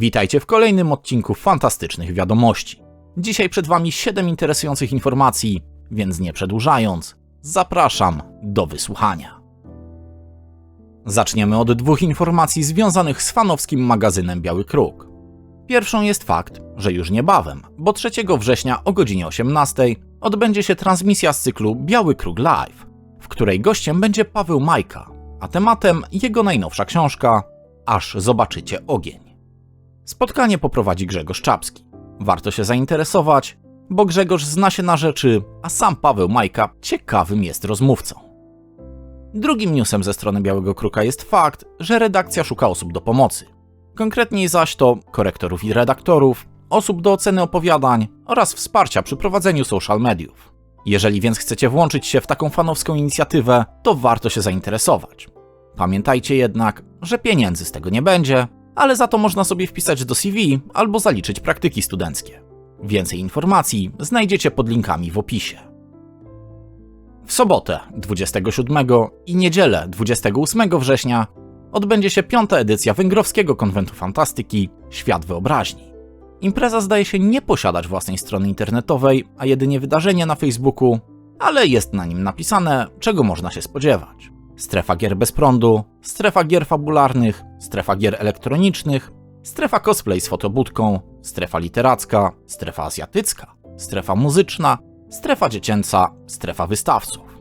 Witajcie w kolejnym odcinku Fantastycznych Wiadomości. Dzisiaj przed Wami 7 interesujących informacji, więc nie przedłużając, zapraszam do wysłuchania. Zaczniemy od dwóch informacji związanych z fanowskim magazynem Biały Kruk. Pierwszą jest fakt, że już niebawem, bo 3 września o godzinie 18 odbędzie się transmisja z cyklu Biały Kruk Live, w której gościem będzie Paweł Majka, a tematem jego najnowsza książka Aż zobaczycie ogień. Spotkanie poprowadzi Grzegorz Czapski. Warto się zainteresować, bo Grzegorz zna się na rzeczy, a sam Paweł Majka ciekawym jest rozmówcą. Drugim newsem ze strony Białego Kruka jest fakt, że redakcja szuka osób do pomocy. Konkretniej zaś to korektorów i redaktorów, osób do oceny opowiadań oraz wsparcia przy prowadzeniu social mediów. Jeżeli więc chcecie włączyć się w taką fanowską inicjatywę, to warto się zainteresować. Pamiętajcie jednak, że pieniędzy z tego nie będzie, ale za to można sobie wpisać do CV albo zaliczyć praktyki studenckie. Więcej informacji znajdziecie pod linkami w opisie. W sobotę 27 i niedzielę 28 września odbędzie się piąta edycja Węgrowskiego Konwentu Fantastyki Świat Wyobraźni. Impreza zdaje się nie posiadać własnej strony internetowej, a jedynie wydarzenie na Facebooku, ale jest na nim napisane, czego można się spodziewać. Strefa gier bez prądu, strefa gier fabularnych, strefa gier elektronicznych, strefa cosplay z fotobudką, strefa literacka, strefa azjatycka, strefa muzyczna, strefa dziecięca, strefa wystawców.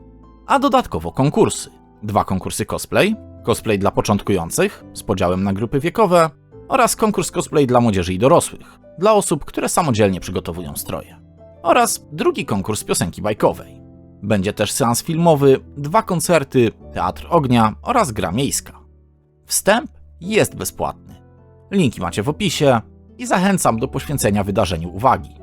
A dodatkowo konkursy. Dwa konkursy cosplay, cosplay dla początkujących z podziałem na grupy wiekowe oraz konkurs cosplay dla młodzieży i dorosłych, dla osób, które samodzielnie przygotowują stroje. Oraz drugi konkurs piosenki bajkowej. Będzie też seans filmowy, dwa koncerty, teatr ognia oraz gra miejska. Wstęp jest bezpłatny. Linki macie w opisie i zachęcam do poświęcenia wydarzeniu uwagi.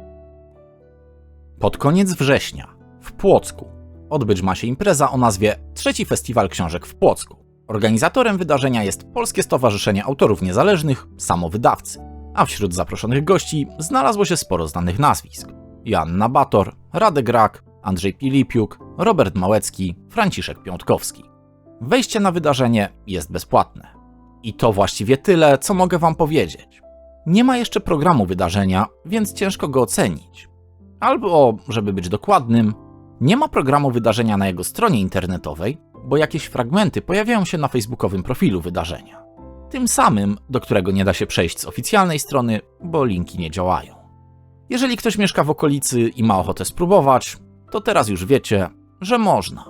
Pod koniec września w Płocku odbyć ma się impreza o nazwie Trzeci Festiwal Książek w Płocku. Organizatorem wydarzenia jest Polskie Stowarzyszenie Autorów Niezależnych, samowydawcy, a wśród zaproszonych gości znalazło się sporo znanych nazwisk. Joanna Bator, Radek Rak, Andrzej Pilipiuk, Robert Małecki, Franciszek Piątkowski. Wejście na wydarzenie jest bezpłatne. I to właściwie tyle, co mogę Wam powiedzieć. Nie ma jeszcze programu wydarzenia, więc ciężko go ocenić. Albo, żeby być dokładnym, nie ma programu wydarzenia na jego stronie internetowej, bo jakieś fragmenty pojawiają się na facebookowym profilu wydarzenia. Tym samym, do którego nie da się przejść z oficjalnej strony, bo linki nie działają. Jeżeli ktoś mieszka w okolicy i ma ochotę spróbować, to teraz już wiecie, że można.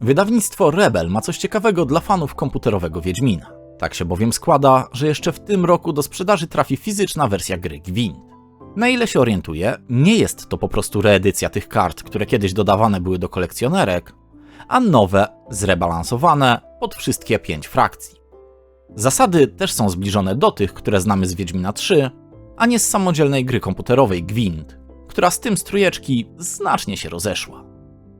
Wydawnictwo Rebel ma coś ciekawego dla fanów komputerowego Wiedźmina. Tak się bowiem składa, że jeszcze w tym roku do sprzedaży trafi fizyczna wersja gry Gwint. Na ile się orientuję, nie jest to po prostu reedycja tych kart, które kiedyś dodawane były do kolekcjonerek, a nowe, zrebalansowane pod wszystkie pięć frakcji. Zasady też są zbliżone do tych, które znamy z Wiedźmina 3, a nie z samodzielnej gry komputerowej Gwint, która z tym strujeczki znacznie się rozeszła.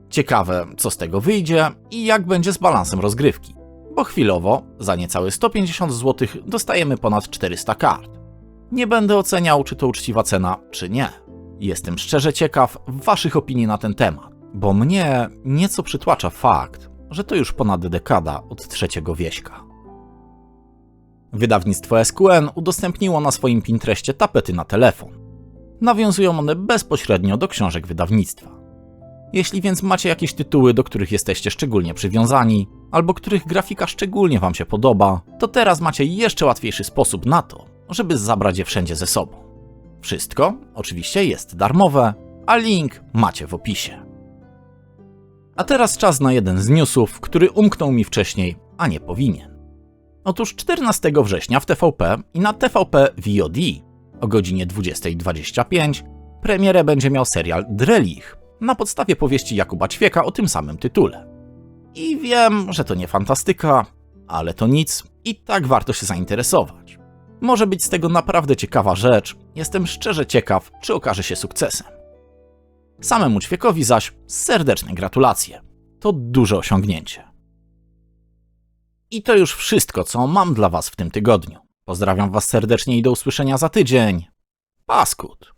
Ciekawe, co z tego wyjdzie i jak będzie z balansem rozgrywki, bo chwilowo za niecałe 150 zł dostajemy ponad 400 kart. Nie będę oceniał, czy to uczciwa cena, czy nie. Jestem szczerze ciekaw Waszych opinii na ten temat, bo mnie nieco przytłacza fakt, że to już ponad dekada od trzeciego wieśka. Wydawnictwo SQN udostępniło na swoim Pinterestie tapety na telefon. Nawiązują one bezpośrednio do książek wydawnictwa. Jeśli więc macie jakieś tytuły, do których jesteście szczególnie przywiązani, albo których grafika szczególnie Wam się podoba, to teraz macie jeszcze łatwiejszy sposób na to, żeby zabrać je wszędzie ze sobą. Wszystko oczywiście jest darmowe, a link macie w opisie. A teraz czas na jeden z newsów, który umknął mi wcześniej, a nie powinien. Otóż 14 września w TVP i na TVP VOD o godzinie 20.25 premierę będzie miał serial Drelich na podstawie powieści Jakuba Ćwieka o tym samym tytule. I wiem, że to nie fantastyka, ale to nic i tak warto się zainteresować. Może być z tego naprawdę ciekawa rzecz, jestem szczerze ciekaw, czy okaże się sukcesem. Samemu Ćwiekowi zaś serdeczne gratulacje. To duże osiągnięcie. I to już wszystko, co mam dla Was w tym tygodniu. Pozdrawiam Was serdecznie i do usłyszenia za tydzień. Paskut.